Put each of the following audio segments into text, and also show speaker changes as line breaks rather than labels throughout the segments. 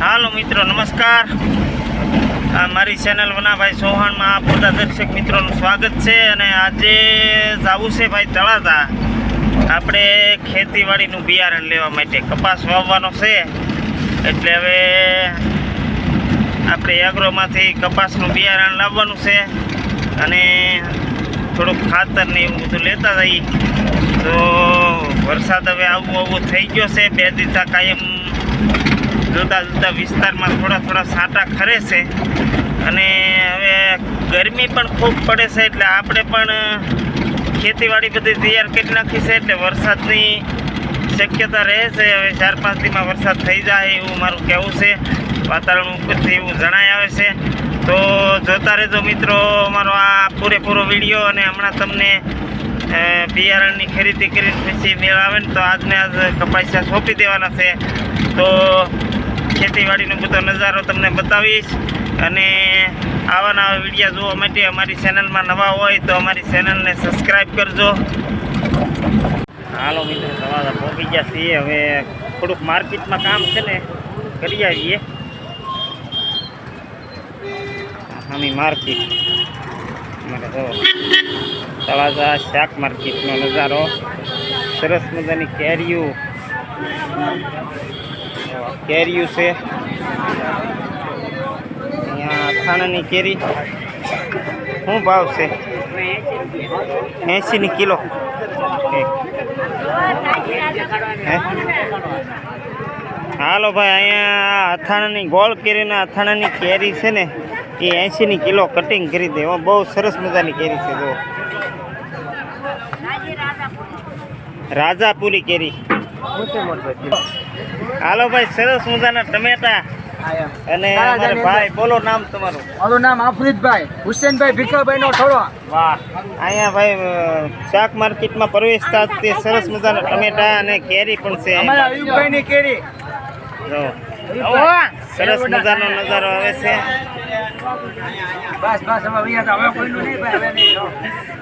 હાલો મિત્રો, નમસ્કાર. આ મારી ચેનલ વનાભાઈ ચૌહાણમાં આ બધા દર્શક મિત્રોનું સ્વાગત છે અને આજે જવું છે ભાઈ તળાતા આપણે ખેતીવાડીનું બિયારણ લેવા માટે કપાસ વાવવાનો છે. એટલે હવે આપણે એગ્રોમાંથી કપાસનું બિયારણ લાવવાનું છે અને થોડુંક ખાતર ને એવું બધું લેતા જઈએ. તો વરસાદ હવે આવું આવું થઈ ગયો છે. બે દીધા કાયમ જુદા જુદા વિસ્તારમાં થોડા થોડા સાંટા ખરે છે. અને હવે ગરમી પણ ખૂબ પડે છે, એટલે આપણે પણ ખેતીવાડી બધી તૈયાર કરી નાખી છે, એટલે વરસાદની શક્યતા રહે છે. હવે ચાર પાંચ દીમાં વરસાદ થઈ જાય એવું મારું કહેવું છે. વાતાવરણ ઉપરથી એવું જણાય આવે છે. તો જોતા રહેજો મિત્રો, અમારો આ પૂરેપૂરો વીડિયો અને હમણાં તમને બિયારણની ખરીદી કરીને પછી મેળ આવે ને તો આજને આજ કપાસિયા સોંપી દેવાના છે. તો ખેતીવાડીનો બધો નજારો તમને બતાવીશ. અને આવા નવા વિડીયા જોવા માટે અમારી ચેનલમાં નવા હોય તો અમારી ચેનલને સબસ્ક્રાઈબ કરજો. હાલો મિત્રો સવારે પહોંચી ગયા છીએ. હવે થોડુંક માર્કેટમાં કામ છે ને, કરી આવીએ. આની માર્કેટ. તળાજા શાક માર્કેટનો નજારો. સરસ મજાની કેરીઓ. કેરીઓ છે. અહીંયા અથાણાની કેરી. શું ભાવ છે? એંશીની કિલો. હાલો ભાઈ, અહીંયા અથાણાની, ગોળ કેરીના અથાણાની કેરી છે ને, એ એંશીની કિલો કટિંગ કરી દે. બહુ સરસ મજાની કેરી છે જો રાજાપુરી કેરી. હાલો ભાઈ સરસ મજાના ટમેટા અને ભાઈ બોલો નામ તમારું?
મારું નામ આફરીદભાઈ હુસેનભાઈ ભીખાભાઈ નો થોડો
વાહ અહીંયા ભાઈ શાક માર્કેટમાં પ્રવેશતા જ તે સરસ મજાના ટમેટા અને કેરી પણ છે.
અમારા અયુબભાઈ ની કેરી.
જો. સરસ મજાનો નજારો આવે છે.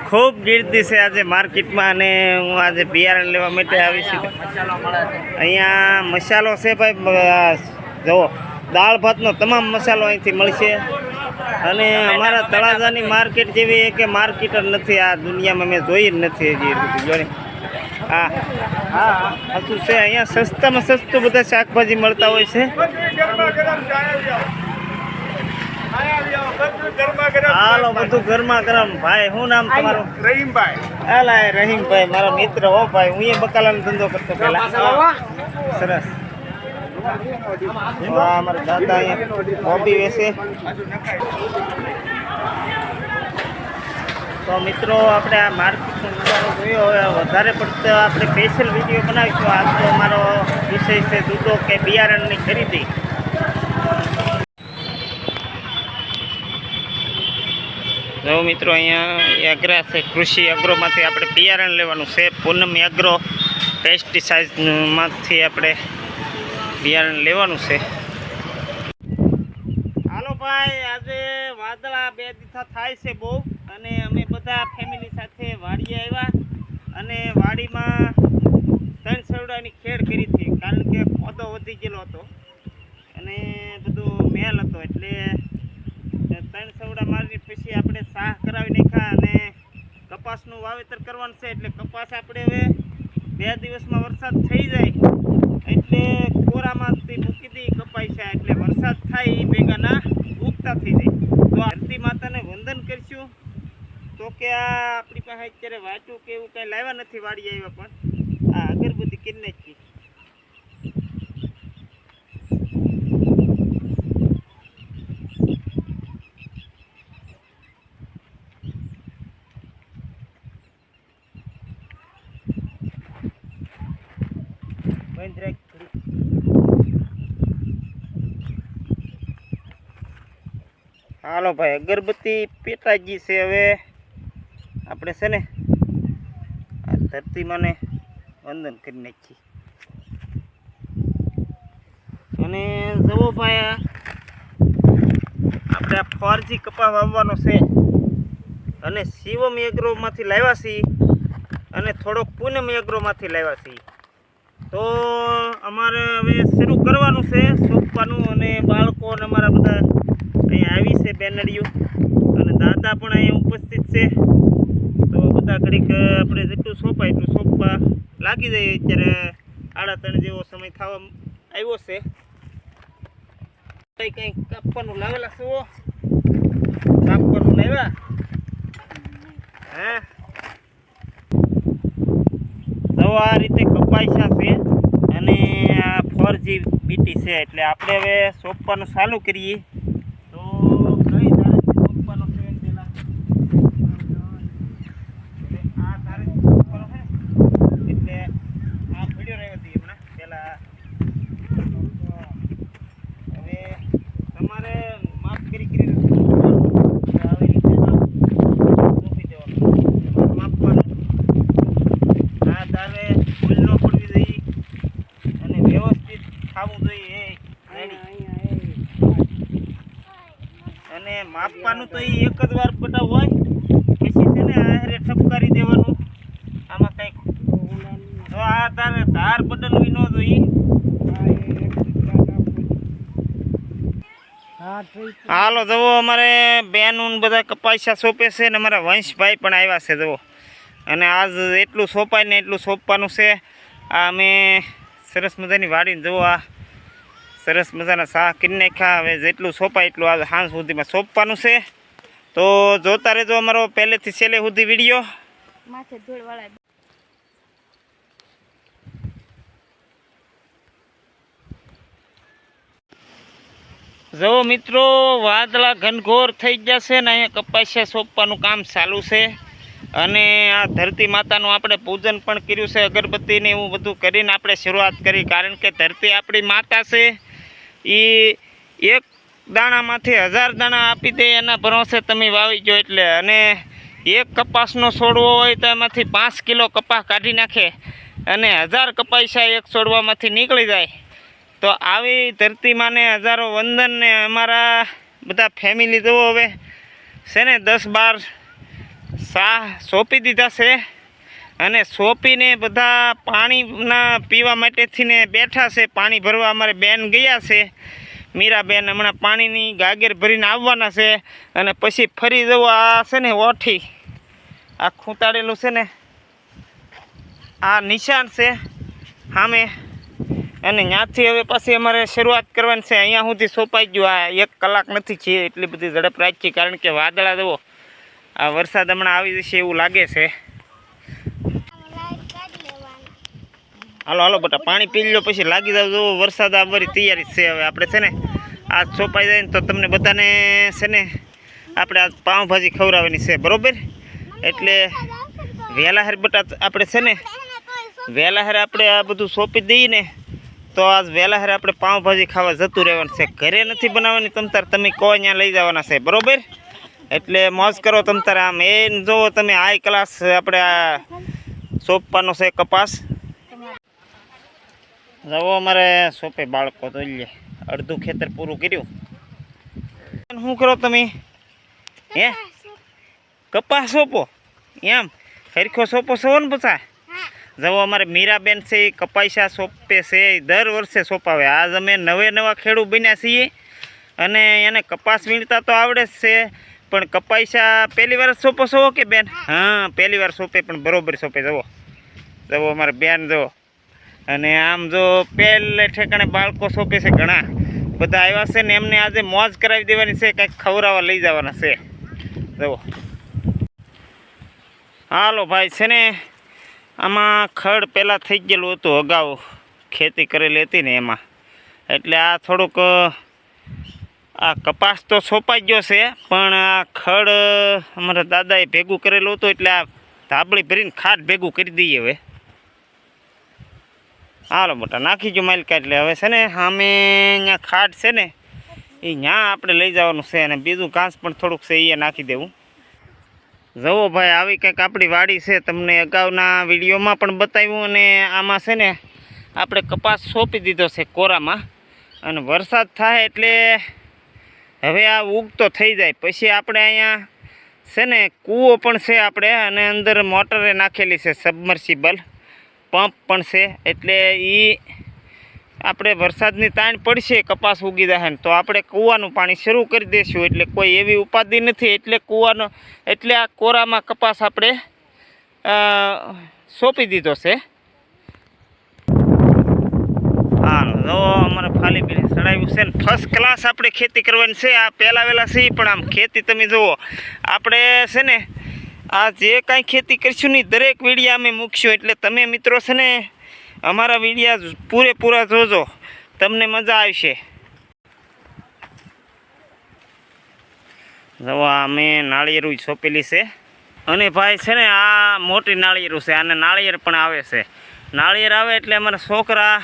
ખૂબ ગીર્દી છે આજે માર્કેટમાં અને હું આજે બિયારણ લેવા માટે આવી છું. અહીંયા મસાલો છે ભાઈ જુઓ દાળ ભાતનો તમામ મસાલો અહીંથી મળશે. અને અમારા તળાજાની માર્કેટ જેવી એક માર્કેટ જ નથી આ દુનિયામાં મેં જોઈ જ નથી હજી જોડે હા. હા સાચું છે, અહીંયા સસ્તામાં સસ્તું બધા શાકભાજી મળતા હોય છે. હાલો, બધું ગરમા ગરમ. ભાઈ, શું નામ તમારું?
રહીમભાઈ
હાલા રહીમભાઈ, મારા મિત્ર. હો ભાઈ, હું એ બકાલાનો ધંધો કરતો પેલા સરસ. હા અમારા દાદા અહીંયા હોબી વેચે. તો મિત્રો, આપણે આ માર્કેટનો નજારો જોયો. હવે વધારે પડતો આપણે સ્પેશિયલ વીડિયો બનાવીશું. આજ તો અમારો વિષય છે દૂધો કે બિયારણની ખરીદી. જો મિત્રો, અહીંયા એગ્રા છે કૃષિ એગ્રોમાંથી આપણે બિયારણ લેવાનું છે. પૂનમ એગ્રો પેસ્ટિસાઇડમાંથી આપણે બિયારણ લેવાનું છે. હાલો ભાઈ, આજે વાદળા બે દીથા થાય છે બહુ. અને અમે બધા ફેમિલી સાથે વાડીએ આવ્યા અને વાડીમાં ત્રણ સરડાની ખેડ કરી હતી, કારણ કે પોદો વધી ગયેલો હતો અને બધું મેલ હતો એટલે ત્રણ સરડા મારી પછી આપણે સાહ કરાવી નાખ્યા અને કપાસનું વાવેતર કરવાનું છે એટલે કપાસ આપણે હવે બે દિવસમાં વરસાદ થઈ જાય એટલે કોરામાંથી મૂકી દઈ કપાઈ છે એટલે વરસાદ થાય એ ભેગા ના ઉગતા થઈ જાય. તો આરતી માતાને વંદન કરીશું. તો કે આ આપણી પાસે અત્યારે વાંચું કે એવું કાંઈ લાવ્યા નથી વાડી આવ્યા પણ. આ અગરબત્તી કિન્ને જ હાલો ભાઈ, અગરબત્તી પેટાજી છે હવે. આપણે છે ને આ ધરતી ને વંદન કરી નાખી અને જવો ભાઈ આપણે આ ફોરજી કપા વાવવાનો છે. અને શિવમ એગ્રોમાંથી લાવ્યા છીએ અને થોડોક પૂનમ એગ્રોમાંથી લાવ્યા છીએ. તો અમારે હવે શરૂ કરવાનું છે, સોંપવાનું અને બાળકો અને અમારા બધા અહીંયા આવી છે બેનડીઓ. અને દાદા પણ અહીંયા ઉપસ્થિત છે. આપણે જેટલું સોંપાય એટલું સોંપવા લાગી જાય અત્યારે આડા ત્રણ જેવો સમય થવા આવ્યો છે. કંઈ કંઈ કાપવાનું લાવેલા છો? કાપવાનું લાવ્યા? હે? તો આ રીતે કપાઈશા છે અને આ ફોર જી બીટી છે, એટલે આપણે હવે સોંપવાનું ચાલુ કરીએ તો કઈ તારીખે સોંપવાનું છે એમ પહેલા એટલે આ તારીખે સોંપવાનું છે એટલે આ વીડિયો રહ્યો હતી હમણાં પહેલા હવે તમારે માફ કરી કરીને આવી રીતે સોંપી દેવાનું માપવાનું આ તારે ભૂલ ન પડવી જોઈએ અને વ્યવસ્થિત થવું જોઈએ એ રેડી અને માપવાનું તો એ એક જ વાર બધા હોય. પછી છે ને આરે ઠપકારી દેવાનું. આમાં કંઈક તો આ તારે ધાર બદલવી ન જોઈએ. હાલો જવો અમારે બેન બધા કપાસિયા સોંપે છે ને અમારા વંશભાઈ પણ આવ્યા છે જવો અને આજ એટલું સોંપાય ને એટલું સોંપવાનું છે. આ અમે સરસ મજાની વાડીને જવો આ સરસ મજાના શાહ કરી નાખ્યા હવે જેટલું સોંપાય એટલું આજ સાંજ સુધીમાં સોંપવાનું છે. તો જોતા રહેજો અમારો પહેલેથી છેલ્લે સુધી વીડિયો. જો મિત્રો વાદળા ઘનઘોર થઈ ગયા છે ને અહીંયા કપાસિયા સોંપવાનું કામ ચાલુ છે. અને આ ધરતી માતાનું આપણે પૂજન પણ કર્યું છે અગરબત્તીને એવું બધું કરીને આપણે શરૂઆત કરી. કારણ કે ધરતી આપણી માતા છે. એ એક દાણામાંથી હજાર દાણા આપી દે એના ભરોસે તમે વાવી જો એટલે. અને એક કપાસનો છોડવો હોય તો એમાંથી પાંચ કિલો કપાસ કાઢી નાખે અને હજાર કપાસિયા એક છોડવામાંથી નીકળી જાય. તો આવી ધરતીમાંને હજારો વંદન ને અમારા બધા ફેમિલી જુઓ હવે. છે ને દસ બાર શાહ સોંપી દીધા છે. અને સોંપીને બધા પાણીના પીવા માટેથી ને બેઠા છે. પાણી ભરવા અમારે બેન ગયા છે. મીરાબેન હમણાં પાણીની ગાગેર ભરીને આવવાના છે અને પછી ફરી જવું આ છે ને ઓઠી. આ ખૂંતાડેલું છે ને આ નિશાન છે સામે. અને ત્યાંથી હવે પાછી અમારે શરૂઆત કરવાની છે. અહીંયા સુધી સોંપાઈ ગયું. આ એક કલાક નથી છે એટલી બધી ઝડપ રાખી. કારણ કે વાદળા જવો આ વરસાદ હમણાં આવી જશે એવું લાગે છે. હાલો હાલો બટા પાણી પી લો પછી લાગી જાવ. જો વરસાદ આવવાની તૈયારી છે હવે. આપણે છે ને, આ સોંપાઈ જાય ને તો તમને બધાને છે ને, આપણે આ પાઉંભાજી ખવડાવવાની છે. બરોબર? એટલે વહેલા હાર બટા આપણે છે ને, વહેલા હારે આપણે આ બધું સોંપી દઈએ ને, તો આજ વહેલા હારે આપણે પાઉંભાજી ખાવા જતું રહેવાનું છે. ઘરે નથી બનાવવાની તમ તાર, તમે કહો ત્યાં લઈ જવાના છે. બરોબર? એટલે મોજ કરો તમ તારે આમ. એ જુઓ તમે હાઈ ક્લાસ આપણે આ સોંપવાનો છે કપાસ. જવો અમારે સોંપે બાળકો તો લે. અડધું ખેતર પૂરું કર્યું. શું કરો તમે? હે? કપાસ સોંપો એમ? હરખો સોંપો છો ને પછા? જવો અમારે મીરાબેન છે, એ કપાસિયા સોંપે છે દર વર્ષે સોંપાવે આજ અમે નવે નવા ખેડૂત બન્યા છીએ અને એને કપાસ વીણતા તો આવડે જ છે, પણ કપાસિયા પહેલી વાર સોંપો છો કે બેન? હા, પહેલી વાર સોંપે પણ બરોબર સોંપે જવો જવો અમારે બેન જવો અને આમ જો પહેલે ઠેકાણે બાળકો સોંપે છે ઘણા. બધા આવ્યા છે ને એમને આજે મોજ કરાવી દેવાની છે, કંઈક ખવડાવવા લઈ જવાના છે. જુઓ. હાલો ભાઈ, છે ને આમાં ખડ પહેલાં થઈ ગયેલું હતું, અગાઉ ખેતી કરેલી હતી ને એમાં. એટલે આ થોડુંક, આ કપાસ તો સોંપાઈ ગયો છે, પણ આ ખડ અમારા દાદાએ ભેગું કરેલું હતું, એટલે આ ધાબળી ભરીને ખાટ ભેગું કરી દઈએ હવે. હાલો મોટા, નાખી ગયો માલિકા એટલે હવે છે ને સામે અહીંયા ખાટ છે ને, એ ત્યાં આપણે લઈ જવાનું છે અને બીજું ઘાસ પણ થોડુંક છે એ નાખી દેવું. જવો ભાઈ, આવી કંઈક આપણી વાડી છે, તમને અગાઉના વિડીયોમાં પણ બતાવ્યું અને આમાં છે ને, આપણે કપાસ સોંપી દીધો છે કોરામાં. અને વરસાદ થાય એટલે હવે આ ઉગતો થઈ જાય. પછી આપણે અહીંયા છે ને, કૂવો પણ છે આપણે, અને અંદર મોટરે નાખેલી છે સબમર્સિબલ પંપ પણ છે, એટલે એ આપણે વરસાદની તાણ પડશે, કપાસ ઉગી જાય તો આપણે કૂવાનું પાણી શરૂ કરી દઈશું એટલે કોઈ એવી ઉપાધિ નથી, એટલે કૂવાનો, એટલે આ કોરામાં કપાસ આપણે સોંપી દીધો છે. જો અમારે ફાલી બીને ચડાવ્યું છે ને ફર્સ્ટ ક્લાસ આપણે ખેતી કરવાની છે, આ પહેલાં વહેલા છે પણ આમ ખેતી તમે જુઓ, આપણે છે ને આ જે કાંઈ ખેતી કરીશું ને દરેક વિડીયા અમે મૂકશું. એટલે તમે મિત્રો છે ને, અમારા વિડીયા પૂરેપૂરા જોજો. તમને મજા આવશે. જો અમે નાળિયેરું સોંપેલી છે. અને ભાઈ છે ને, આ મોટી નાળિયેરું છે. આને નાળિયેર પણ આવે છે. નાળિયેર આવે એટલે અમારા છોકરા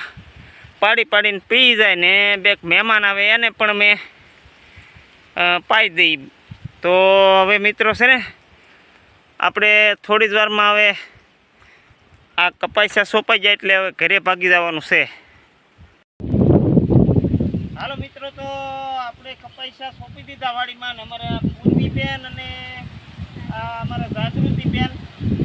પાડી પાડીને પી જાય ને બે મહેમાન આવે, એને પણ મેં પાઈ દઈ તો હવે મિત્રો છે ને આપણે થોડી જ વારમાં હવે આ કપાસિયા સોંપાઈ જાય એટલે હવે ઘરે ભાગી જવાનું છે. હાલો મિત્રો, તો આપણે કપાસિયા સોંપી દીધા વાડીમાં અમારા પૂર્વીબેન અને અમારા જાગૃતિબેન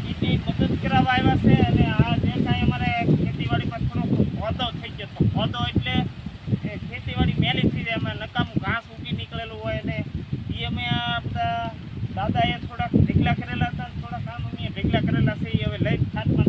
એ બી મદદ કરાવવા આવ્યા છે અને આ જે કાંઈ અમારે ખેતીવાડીમાં થોડો હોદો થઈ ગયો તો હોદો એટલે ખેતીવાડી મેલી થઈ જાય અમે નકામું ઘાસ ઉગી નીકળેલું હોય અને એ અમે આપણા દાદાએ થોડાક ઢીકલા કરેલા હતા ને કામ અમે ઢીકલા કરેલા છે એ હવે લઈને ખાતમાં